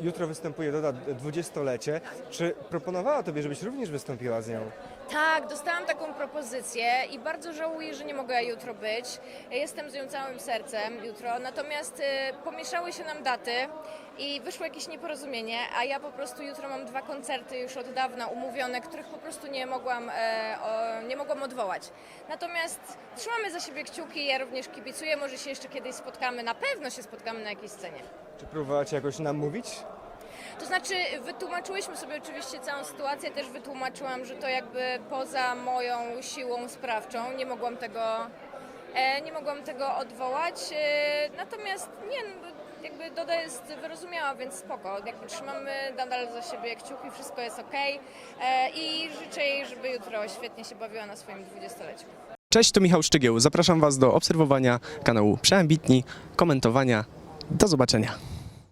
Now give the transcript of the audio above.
jutro występuje Doda dwudziestolecie. Czy proponowała tobie, żebyś również wystąpiła z nią? Tak, dostałam taką propozycję i bardzo żałuję, że nie mogę jutro być. Jestem z nią całym sercem jutro, natomiast e, pomieszały się nam daty i wyszło jakieś nieporozumienie, a ja po prostu jutro mam dwa koncerty już od dawna umówione, których po prostu nie mogłam, e, o, nie mogłam odwołać. Natomiast trzymamy za siebie kciuki, ja również kibicuję, może się jeszcze kiedyś spotkamy, na pewno się spotkamy na jakiejś scenie. Czy próbowałaś jakoś namówić? To znaczy, wytłumaczyłyśmy sobie oczywiście całą sytuację, też wytłumaczyłam, że to jakby poza moją siłą sprawczą, nie mogłam tego, e, nie mogłam tego odwołać. E, natomiast nie, no, jakby Doda jest wyrozumiała, więc spoko. Jakby trzymamy nadal za siebie kciuki, wszystko jest ok. E, I życzę jej, żeby jutro świetnie się bawiła na swoim dwudziestoleciu. Cześć, to Michał Szczygieł. Zapraszam Was do obserwowania kanału Przeambitni, komentowania. Do zobaczenia.